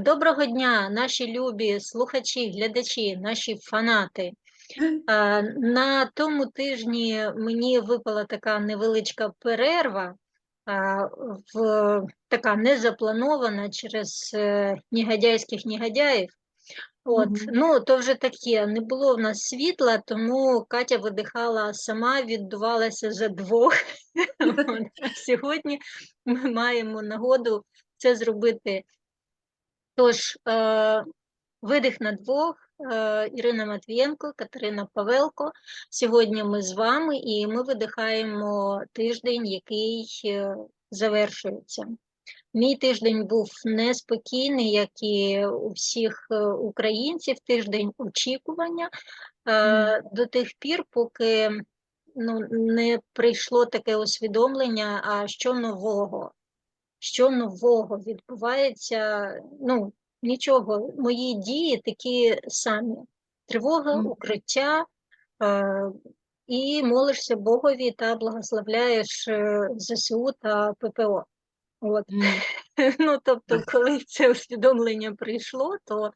Доброго дня, наші любі слухачі, глядачі, наші фанати. На тому тижні мені випала така невеличка перерва, в, така незапланована через е, негодяйських негодяїв. От, Мгм. ну, то вже таке, не було в нас світла, тому Катя видихала сама, віддувалася за двох. Сьогодні ми маємо нагоду це зробити Тож, е, видих на двох. Е, Ірина Матвієнко, Катерина Павелко. Сьогодні ми з вами і ми видихаємо тиждень, який е, завершується. Мій тиждень був неспокійний, як і у всіх українців, тиждень очікування е, до тих пір, поки ну, не прийшло таке усвідомлення, а що нового що нового відбувається. Ну, нічого, мої дії такі самі: тривога, укриття, е, і молишся Богові та благословляєш е, ЗСУ та ППО. От. Мгм. Ну, тобто, коли це усвідомлення прийшло, то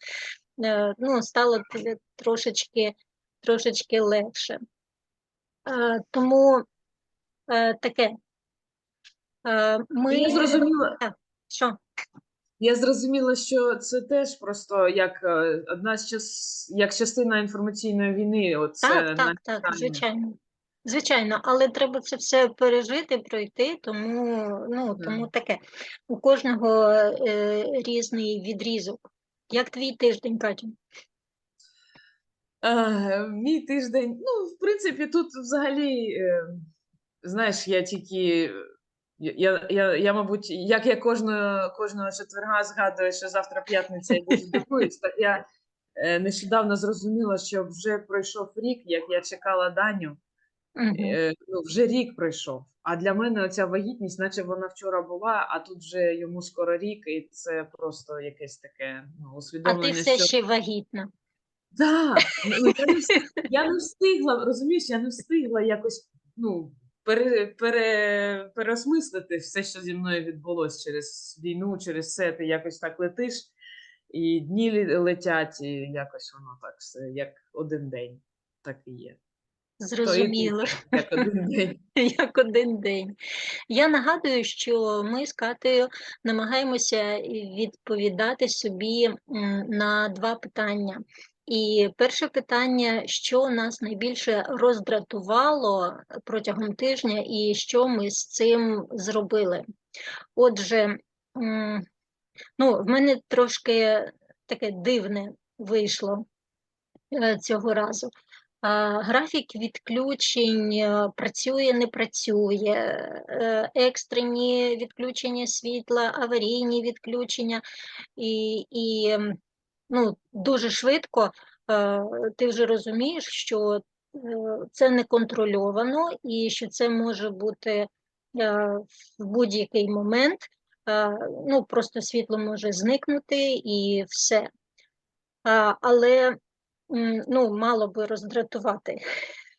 е, ну, стало трошечки, трошечки легше. Тому таке. Е, Ми... Я зрозуміла, Що? я зрозуміла, що це теж просто як е, одна з час, як частина інформаційної війни. Оце Так, так, так, звичайно. Звичайно, але треба це все пережити, пройти, тому, ну, тому таке. У кожного е, різний відрізок. Як твій тиждень, Катю? Е, мій тиждень, ну, в принципі, тут взагалі, е, знаєш, я тільки. Я, я, я, мабуть, як я кожного, кожного четверга згадую, що завтра п'ятниця і буду дивуюсь, так я е, нещодавно зрозуміла, що вже пройшов рік, як я чекала Даню. Е, ну, вже рік пройшов. А для мене оця вагітність, наче вона вчора була, а тут вже йому скоро рік, і це просто якесь таке ну, А ти все що ще вагітна. да, ну, я, я не встигла, розумієш, я не встигла якось ну, пере, пере, переосмислити все, що зі мною відбулося через війну, через все. Ти якось так летиш, і дні летять, і якось воно так все, як один день, так і є. Зрозуміло, Як один день. як один день. Я нагадую, що ми з Катею намагаємося відповідати собі на два питання. І перше питання, що нас найбільше роздратувало протягом тижня, і що ми з цим зробили. Отже, ну, в мене трошки таке дивне вийшло е, цього разу. Графік відключень е, працює, не працює, е, екстрені відключення світла, аварійні відключення, і, і ну, дуже швидко е, ти вже розумієш, що е, це не контрольовано і що це може бути е, в будь-який момент. Ну, просто світло може зникнути і все. Але ну, мало би роздратувати.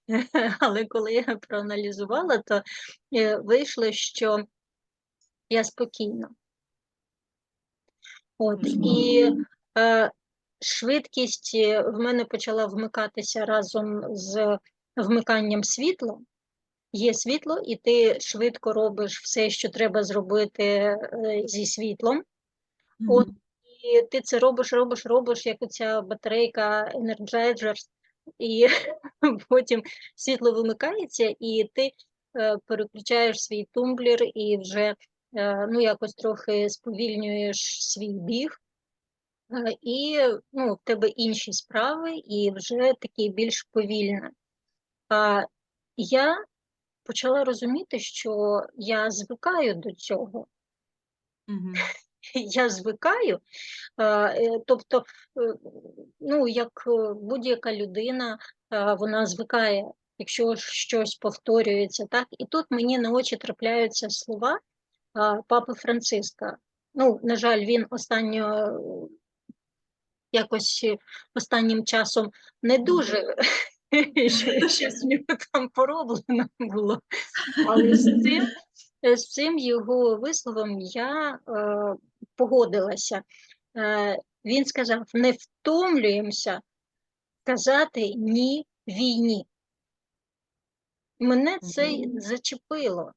Але коли я проаналізувала, то вийшло, що я спокійна. От, і швидкість е, в мене почала вмикатися разом з вмиканням світла. Є світло, і ти швидко робиш все, що треба зробити е, зі світлом. От, і ти це робиш, робиш, робиш, як оця батарейка Energizer, і потім світло вимикається, і ти е, переключаєш свій тумблер і вже е, ну, якось трохи сповільнюєш свій біг, е, і ну, в тебе інші справи, і вже такі більш повільне. А я почала розуміти, що я звикаю до цього Мгм. я звикаю, е, тобто, е, ну, як е, будь-яка людина, вона звикає, якщо щось повторюється, так, і тут мені на очі трапляються слова папи Франциска. Ну, на жаль, він останньо е, якось останнім часом не дуже щось в нього там пороблено було. Але з цим, е, з цим його висловом я е, погодилася. е, він сказав: не втомлюємося казати ні війні. Мене це зачепило,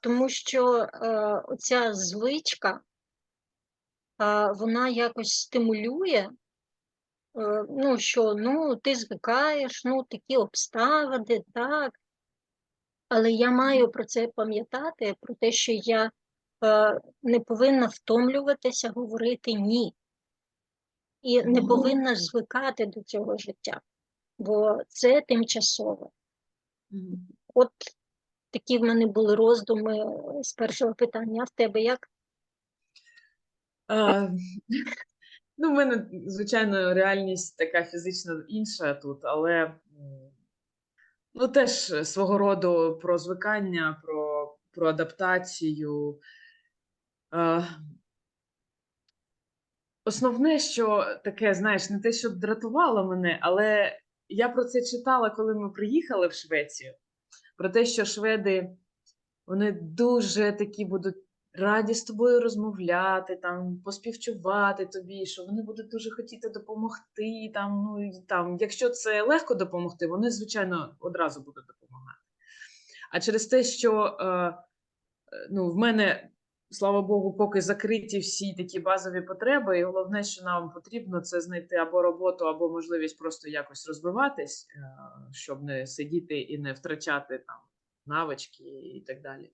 тому що е, оця звичка, вона якось стимулює, е, ну, що ну, ти звикаєш, ну, такі обставини, так. Але я маю про це пам'ятати, про те, що я е, не повинна втомлюватися говорити ні. І не повинна звикати до цього життя, бо це тимчасове. От такі в мене були роздуми з першого питання. А в тебе як? А, ну, в мене, звичайно, реальність така фізична інша тут, але ну, теж свого роду про звикання, про, про адаптацію. А, Основне, що таке, знаєш, не те, що дратувало мене, але я про це читала, коли ми приїхали в Швецію. Про те, що шведи вони дуже такі будуть раді з тобою розмовляти, там, поспівчувати тобі, що вони будуть дуже хотіти допомогти. Там, ну, там, якщо це легко допомогти, вони, звичайно, одразу будуть допомагати. А через те, що е, ну, в мене, слава Богу, поки закриті всі такі базові потреби, і головне, що нам потрібно, це знайти або роботу, або можливість просто якось розвиватись, е, щоб не сидіти і не втрачати там навички і так далі.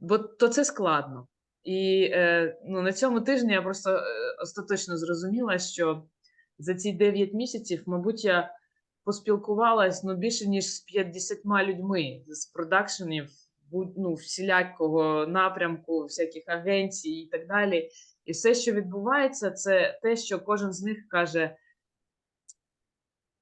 Бо то це складно. І е, ну, на цьому тижні я просто е, остаточно зрозуміла, що за ці 9 місяців, мабуть, я поспілкувалась ну, більше ніж з 50 людьми з продакшенів, ну, всілякого напрямку, всяких агенцій і так далі. І все, що відбувається, це те, що кожен з них каже: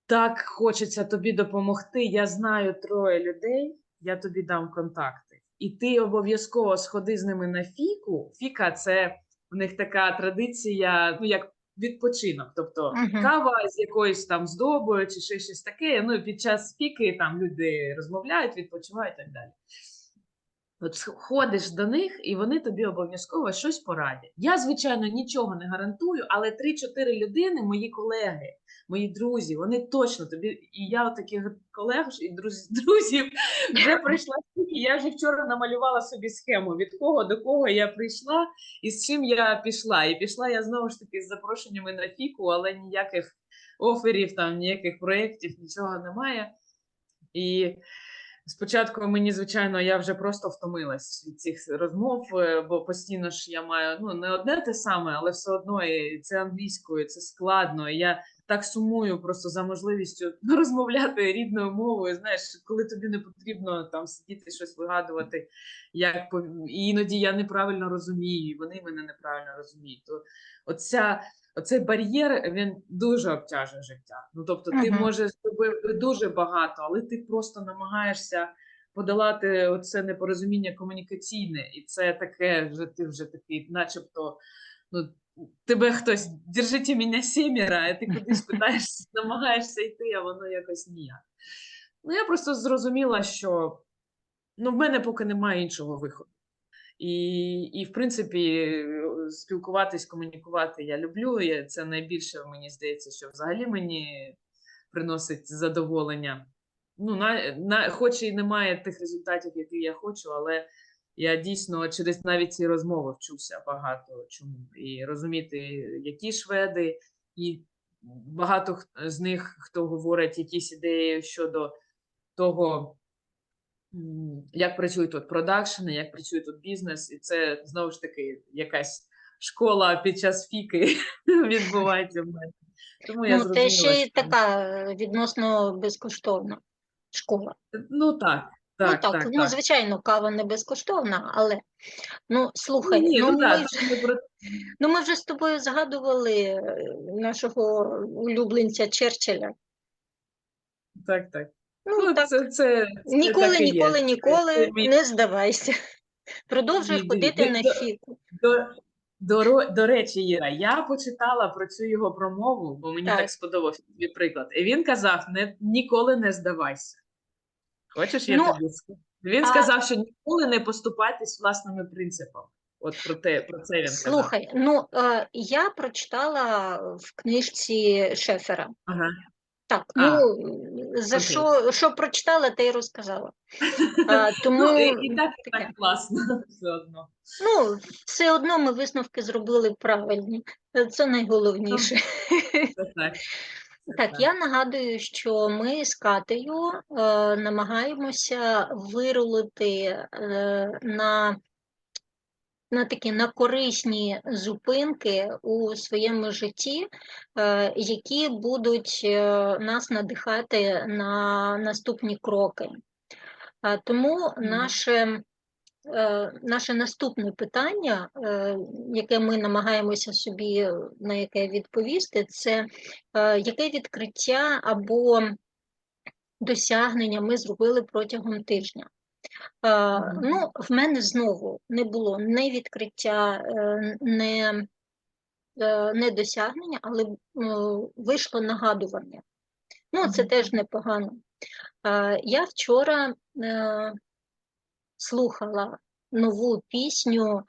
так, хочеться тобі допомогти. Я знаю троє людей, я тобі дам контакти. І ти обов'язково сходи з ними на фіку. Фіка це в них така традиція, ну як відпочинок. Тобто Мгм. кава з якоюсь там здобою чи ще щось таке. Ну і під час фіки там люди розмовляють, відпочивають і так далі. От ходиш до них, і вони тобі обов'язково щось порадять. Я, звичайно, нічого не гарантую, але 3-4 людини, мої колеги, мої друзі, вони точно тобі. І я таких колег і друз- друзів вже стільки. Я вже вчора намалювала собі схему, від кого до кого я прийшла і з чим я пішла. І пішла я знову ж таки з запрошеннями на фіку, але ніяких оферів, там, ніяких проєктів, нічого немає. І Спочатку мені, звичайно, я вже просто втомилась від цих розмов, е, бо постійно ж я маю ну не одне те саме, але все одно і це англійською, це складно. І я так сумую просто за можливістю розмовляти рідною мовою. Знаєш, коли тобі не потрібно там сидіти щось вигадувати, як і іноді я неправильно розумію, і вони мене неправильно розуміють. То оця Оцей бар'єр він дуже обтяжує життя. Ну тобто, ти Мгм. можеш зробити дуже багато, але ти просто намагаєшся подолати оце непорозуміння комунікаційне, і це таке вже ти вже такий, начебто, ну тебе хтось держите мене сіміра, а ти кудись питаєшся, намагаєшся йти, а воно якось ніяк. Ну я просто зрозуміла, що ну в мене поки немає іншого виходу. І, і в принципі, спілкуватись, комунікувати я люблю. І це найбільше мені здається, що взагалі мені приносить задоволення. Ну, на, на, хоч і немає тих результатів, які я хочу, але я дійсно через навіть ці розмови вчуся багато чому. І розуміти, які шведи, і багато з них, хто говорить якісь ідеї щодо того, як працює тут продакшени, як працює тут бізнес, і це знову ж таки якась школа під час фіки відбувається в мене. Тому я Ну, те ще й така відносно безкоштовна школа. Ну так, так, ну так, так, ну так. звичайно, кава не безкоштовна, але ну слухай, Ні, ну, ну, ми, вже, про ну ми вже з тобою згадували е, нашого улюбленця Черчилля. так, так. Ну, Ну, так, це, це, це ніколи, так і є. ніколи, Це- ніколи не здавайся. Продовжуй Ні, ходити ні, на до- фіку. До, до, до речі, Іра, я почитала про цю його промову, бо мені Так. так, сподобався твій приклад. І він казав: не, ніколи не здавайся. Хочеш, я Ну, тобі скажу? Він а- сказав, що ніколи не поступайтесь власними принципами. От про те, про це він казав. Слухай, ну е, я прочитала в книжці Шефера. Ага. Так, А, ну за окей. що, що прочитала, те й розказала. А, тому Ну, і, і так, і так класно все одно. Ну, все одно ми висновки зробили правильні. Це найголовніше. Це так. Так, я нагадую, що ми з Катею е, намагаємося вирулити е, на, на такі на корисні зупинки у своєму житті, е, які будуть е, нас надихати на наступні кроки. Е, тому наше наше наступне питання, е, яке ми намагаємося собі на яке відповісти, це е, яке відкриття або досягнення ми зробили протягом тижня. Е, Ну, в мене знову не було не відкриття, е, не, е, не досягнення, але е, вийшло нагадування. Ну, це теж непогано. Е, Я вчора е, слухала нову пісню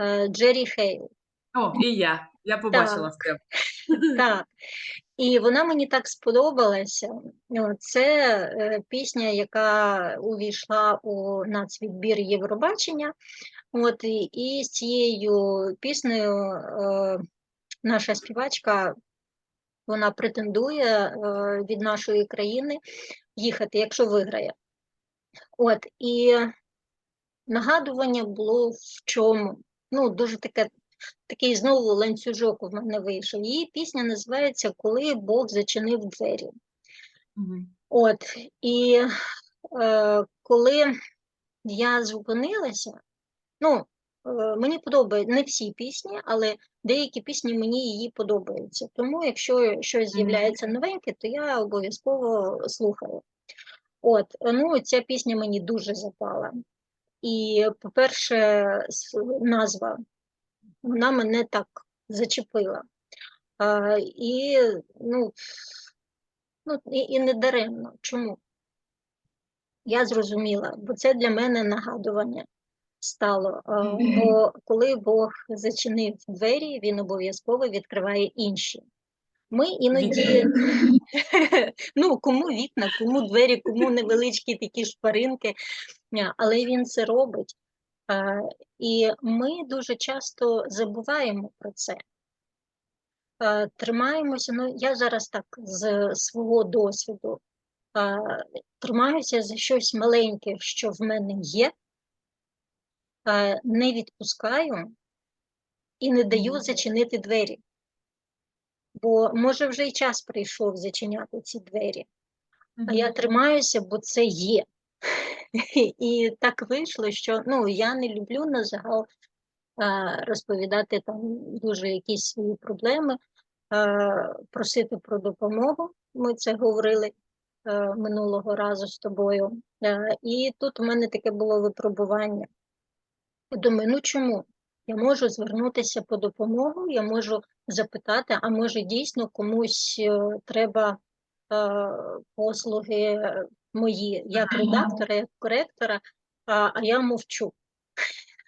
е, Джері Хейл. О, і я. Я побачила в тебе. Так. І вона мені так сподобалася. Це е, пісня, яка увійшла у нацвідбір Євробачення. От, і, і з цією піснею е, наша співачка вона претендує е, від нашої країни їхати, якщо виграє. От, і нагадування було в чому. Ну, дуже таке, такий знову ланцюжок у мене вийшов. Її пісня називається Коли Бог зачинив двері. Мгм. От, і е, коли я зупинилася, ну, е, мені подобають не всі пісні, але деякі пісні мені її подобаються. Тому, якщо щось з'являється новеньке, то я обов'язково слухаю. От, ну, ця пісня мені дуже запала. І, по-перше, назва, вона мене так зачепила. А, і, ну, ну, і, і не даремно. Чому? Я зрозуміла, бо це для мене нагадування стало. А, Бо коли Бог зачинив двері, він обов'язково відкриває інші. Ми іноді, ну, кому вікна, кому двері, кому невеличкі такі шпаринки, Але він це робить. І ми дуже часто забуваємо про це. Тримаємося, ну я зараз так з свого досвіду тримаюся за щось маленьке, що в мене є, не відпускаю і не даю зачинити двері. Бо може вже й час прийшов зачиняти ці двері. А я тримаюся, бо це є. І так вийшло, що ну, я не люблю на загал розповідати там дуже якісь свої проблеми, просити про допомогу. Ми це говорили минулого разу з тобою. І тут у мене таке було випробування. Думаю, ну чому? Я можу звернутися по допомогу, я можу запитати, а може дійсно комусь е, треба послуги мої як редактора, як коректора, а, а я мовчу.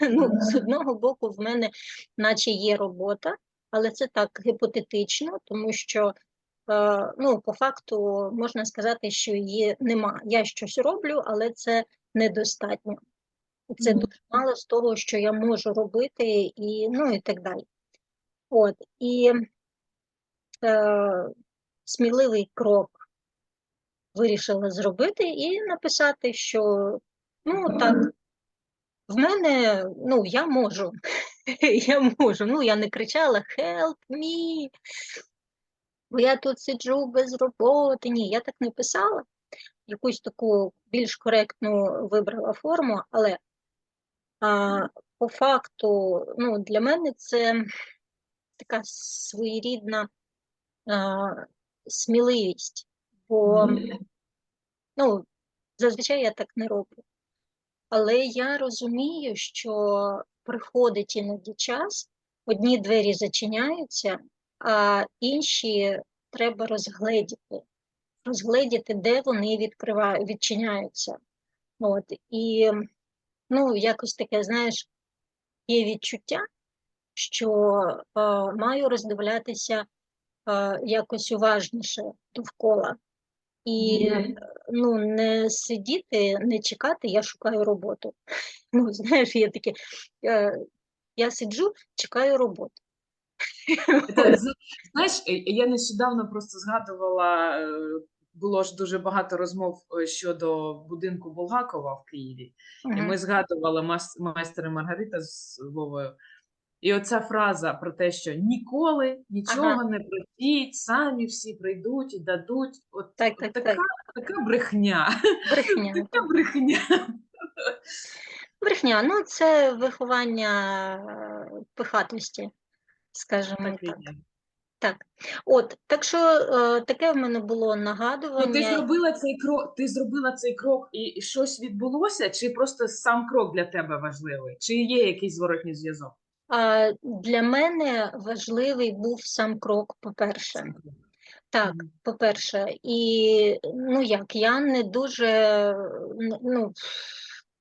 Ну, з одного боку, в мене наче є робота, але це так гіпотетично, тому що е, ну, по факту можна сказати, що її нема. Я щось роблю, але це недостатньо. Це дуже мало з того, що я можу робити, і, ну, і так далі. От, і е, сміливий крок вирішила зробити і написати, що ну так, в мене, ну, я можу, я можу. Ну, я не кричала help me, бо я тут сиджу без роботи. Ні, я так не писала. Якусь таку більш коректну вибрала форму, але а, по факту, ну, для мене це така своєрідна а, сміливість, бо ну, зазвичай я так не роблю. Але я розумію, що приходить іноді час, одні двері зачиняються, а інші треба розгледіти, розгледіти, де вони відкривають, відчиняються. От, і ну, якось таке, знаєш, є відчуття, що е, маю роздивлятися е, якось уважніше довкола. І ну, не сидіти, не чекати, я шукаю роботу. Ну, знаєш, є таке, е, я сиджу, чекаю роботу. Це, знаєш, е, я нещодавно просто згадувала, е, було ж дуже багато розмов е, щодо будинку Булгакова в Києві. І ми згадували майстера Маргарита з Вовою. І оця фраза про те, що ніколи нічого Ага. не просіть, самі всі прийдуть і дадуть. От, Так, так, така, так. така брехня. Брехня. Така брехня. Брехня, ну це виховання е, пихатості, скажімо Так так. Так. От, так що е, таке в мене було нагадування. Ну, ти зробила цей крок, ти зробила цей крок, і щось відбулося, чи просто сам крок для тебе важливий? Чи є якийсь зворотній зв'язок? Для мене важливий був сам крок, по-перше. Так, по-перше, і ну як, я не дуже, ну,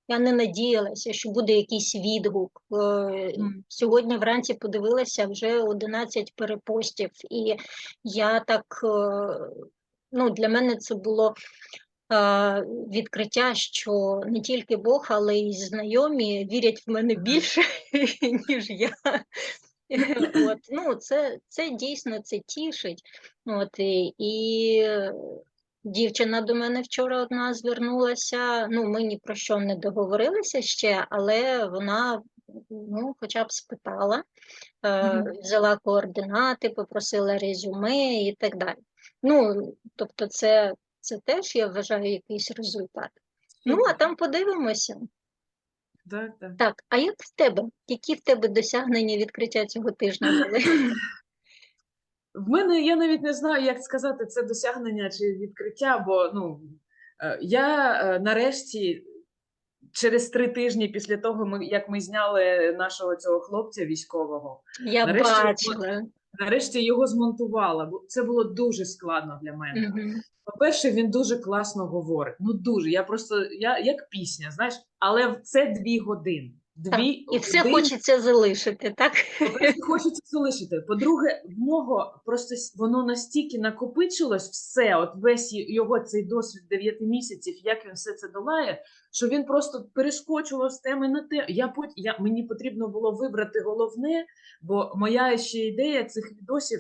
я не надіялася, що буде якийсь відгук. Е, Сьогодні вранці подивилася вже 11 перепостів, і я так, е, ну, для мене це було відкриття, що не тільки Бог, але й знайомі вірять в мене більше, ніж я. От, ну, це, це дійсно це тішить. От, і, і е, дівчина до мене вчора одна звернулася. Ну, ми ні про що не договорилися ще, але вона ну, хоча б спитала, е, взяла координати, попросила резюме і так далі. Ну, тобто, це, це теж я вважаю якийсь результат. Ну, а там подивимося. Так, так. Так, а як в тебе? Які в тебе досягнення відкриття цього тижня були? В мене я навіть не знаю, як сказати це досягнення чи відкриття, бо ну е, я е, нарешті через три тижні після того, як ми зняли нашого цього хлопця військового, Я Нарешті бачила. Нарешті його змонтувала. Бо це було дуже складно для мене. Мгм. По-перше, він дуже класно говорить. Ну дуже. Я просто я як пісня, знаєш, але це дві години. Так, Дві і все години. хочеться залишити, так? По-перше, хочеться залишити. По-друге, в нього просто воно настільки накопичилось все, от весь його цей досвід 9 місяців, як він все це долає, що він просто перескочував з теми на те. Я я мені потрібно було вибрати головне, бо моя ще ідея цих відосів.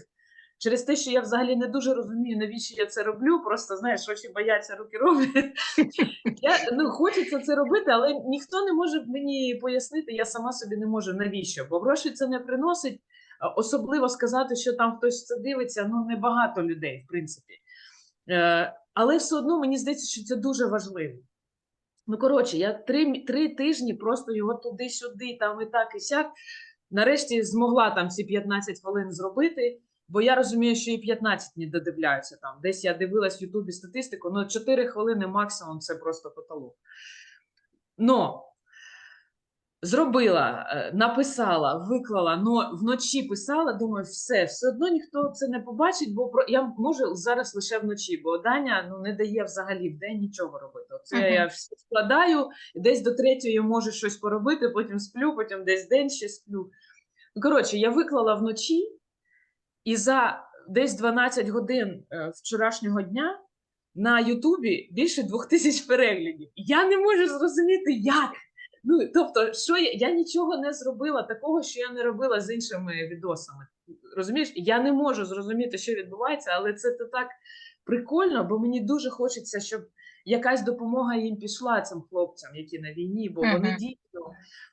Через те, що я взагалі не дуже розумію, навіщо я це роблю. Просто знаєш, очі бояться, руки роблять. Я ну хочеться це робити, але ніхто не може мені пояснити. Я сама собі не можу навіщо, бо гроші це не приносить. Особливо сказати, що там хтось це дивиться. Ну небагато людей, в принципі. Е, але все одно мені здається, що це дуже важливо. Ну коротше, я три, три тижні просто його туди-сюди, там і так, і сяк. Нарешті змогла там ці 15 хвилин зробити. Бо я розумію, що і 15 не додивляються там. Десь я дивилась в Ютубі статистику, ну 4 хвилини максимум це просто потолок. Но зробила, е, написала, виклала, но вночі писала, думаю, все, все одно ніхто це не побачить, бо я можу зараз лише вночі, бо Даня ну, не дає взагалі в день нічого робити. Оце Мгм. я все складаю, десь до третьої можу щось поробити, потім сплю, потім десь день ще сплю. Ну, коротше, я виклала вночі, і за десь 12 годин е, вчорашнього дня на Ютубі більше двох тисяч переглядів. Я не можу зрозуміти, як. Ну, тобто, що я, я нічого не зробила такого, що я не робила з іншими відосами. Розумієш, я не можу зрозуміти, що відбувається, але це так прикольно, бо мені дуже хочеться, щоб якась допомога їм пішла цим хлопцям, які на війні, бо вони дійсно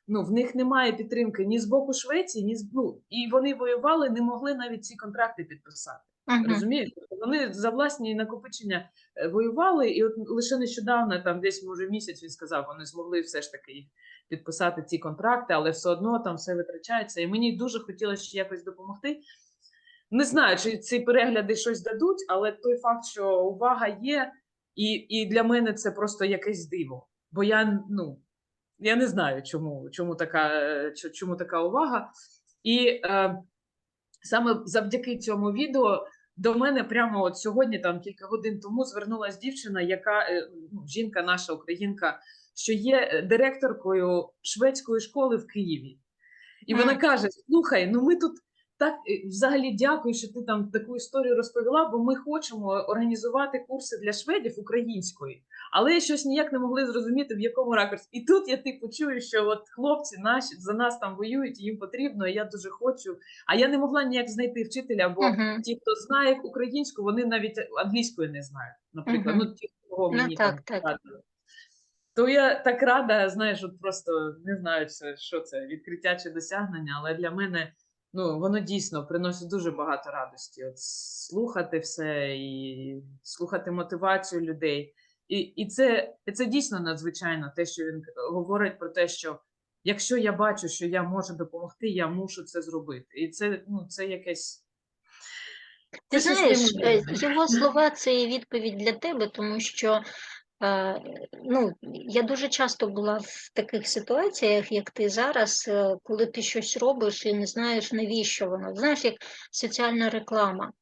ну, в них немає підтримки ні з боку Швеції, ні з ну, і вони воювали, не могли навіть ці контракти підписати. Мгм. Розумієш? Тобто Вони за власні накопичення е, воювали, і от лише нещодавно, там десь може місяць він сказав, вони змогли все ж таки їх підписати ці контракти, але все одно там все витрачається. І мені дуже хотілося якось допомогти. Не знаю, чи ці перегляди щось дадуть, але той факт, що увага є, і, і для мене це просто якесь диво. Бо я ну я не знаю, чому, чому, така, чому така увага. І е, саме завдяки цьому відео до мене прямо от сьогодні, там кілька годин тому, звернулася дівчина, яка е, ну, жінка, наша українка, що є е, директоркою шведської школи в Києві. І вона каже: слухай, ну ми тут так взагалі дякую, що ти там таку історію розповіла, бо ми хочемо організувати курси для шведів української, але щось ніяк не могли зрозуміти, в якому ракурсі. І тут я типу чую, що от хлопці наші за нас там воюють, їм потрібно, і я дуже хочу. А я не могла ніяк знайти вчителя, бо Мгм. ті, хто знає українську, вони навіть англійської не знають. Наприклад, Мгм. ну ті, кого Ну, мені так, там так. То я так рада, знаєш, от просто не знаю, що це відкриття чи досягнення, але для мене ну, воно дійсно приносить дуже багато радості. От слухати все і слухати мотивацію людей. І, і, це, і це дійсно надзвичайно те, що він говорить про те, що якщо я бачу, що я можу допомогти, я мушу це зробити. І це, ну, це якесь. Ти знаєш, е, його слова це і відповідь для тебе, тому що ну, я дуже часто була в таких ситуаціях, як ти зараз, е, коли ти щось робиш і не знаєш, навіщо воно. Знаєш, як соціальна реклама,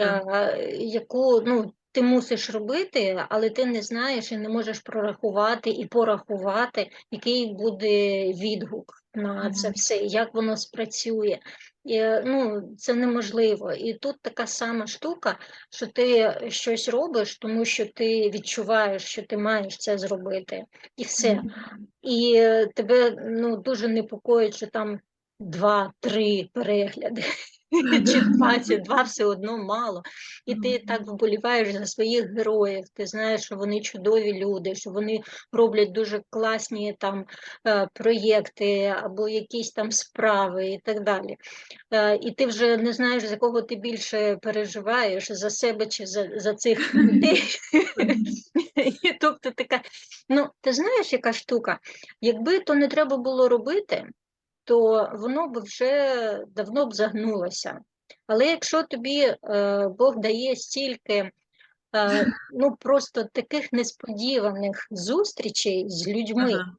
Ага. е, яку ну, ти мусиш робити, але ти не знаєш і не можеш прорахувати і порахувати, який буде відгук на це все, як воно спрацює. І, ну, це неможливо. І тут така сама штука, що ти щось робиш, тому що ти відчуваєш, що ти маєш це зробити, і все. І тебе ну, дуже непокоїть, що там два-три перегляди. Чи 20, два все одно мало. І ти так вболіваєш за своїх героїв. Ти знаєш, що вони чудові люди, що вони роблять дуже класні там е, проєкти або якісь там справи і так далі. Е, І ти вже не знаєш, за кого ти більше переживаєш, за себе чи за, за цих людей. Тобто така, ну ти знаєш, яка штука? Якби то не треба було робити, то воно б вже давно б загнулося. Але якщо тобі е, Бог дає стільки е, ну просто таких несподіваних зустрічей з людьми, Ага.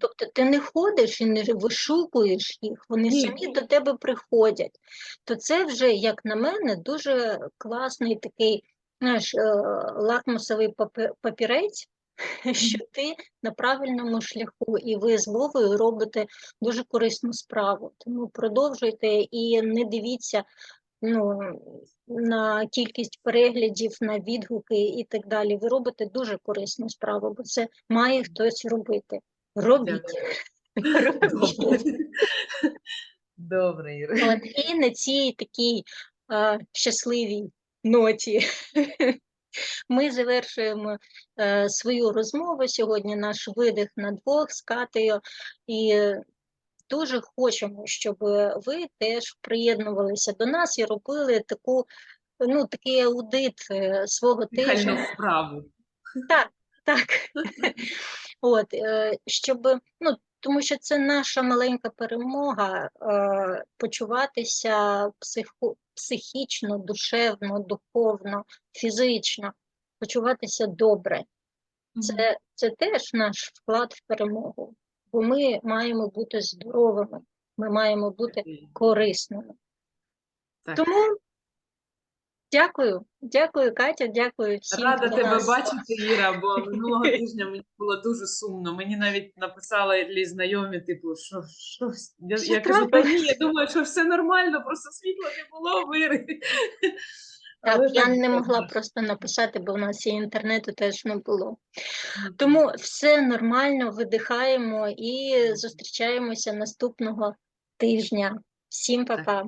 Тобто ти не ходиш і не вишукуєш їх, вони Ні. самі до тебе приходять, то це вже, як на мене, дуже класний такий знаєш, е, лакмусовий папірець, що ти на правильному шляху, і ви з Вовою робите дуже корисну справу. Тому продовжуйте і не дивіться ну, на кількість переглядів, на відгуки і так далі. Ви робите дуже корисну справу, бо це має хтось робити. Робіть. Робіть. Добре. Іра. От, і на цій такій а, щасливій ноті ми завершуємо е, свою розмову сьогодні, наш видих на двох з Катею. І дуже хочемо, щоб ви теж приєднувалися до нас і робили таку, ну, такий аудит е, свого тижня. вправу. Так, так. От, е, щоб, ну, тому що це наша маленька перемога е, почуватися психо, психічно, душевно, духовно, фізично, почуватися добре. Це, це теж наш вклад в перемогу, бо ми маємо бути здоровими, ми маємо бути корисними. Так. Тому дякую, дякую, Катя, дякую всім. Рада тебе нас- бачити, Іра, бо минулого тижня мені було дуже сумно. Мені навіть написали знайомі, типу, що, що я, Що я кажу, та ні, я думаю, що все нормально, просто світла не було вири. Так, Але я не могла просто написати, бо в нас і інтернету теж не було. Тому все нормально, видихаємо і зустрічаємося наступного тижня. Всім па-па.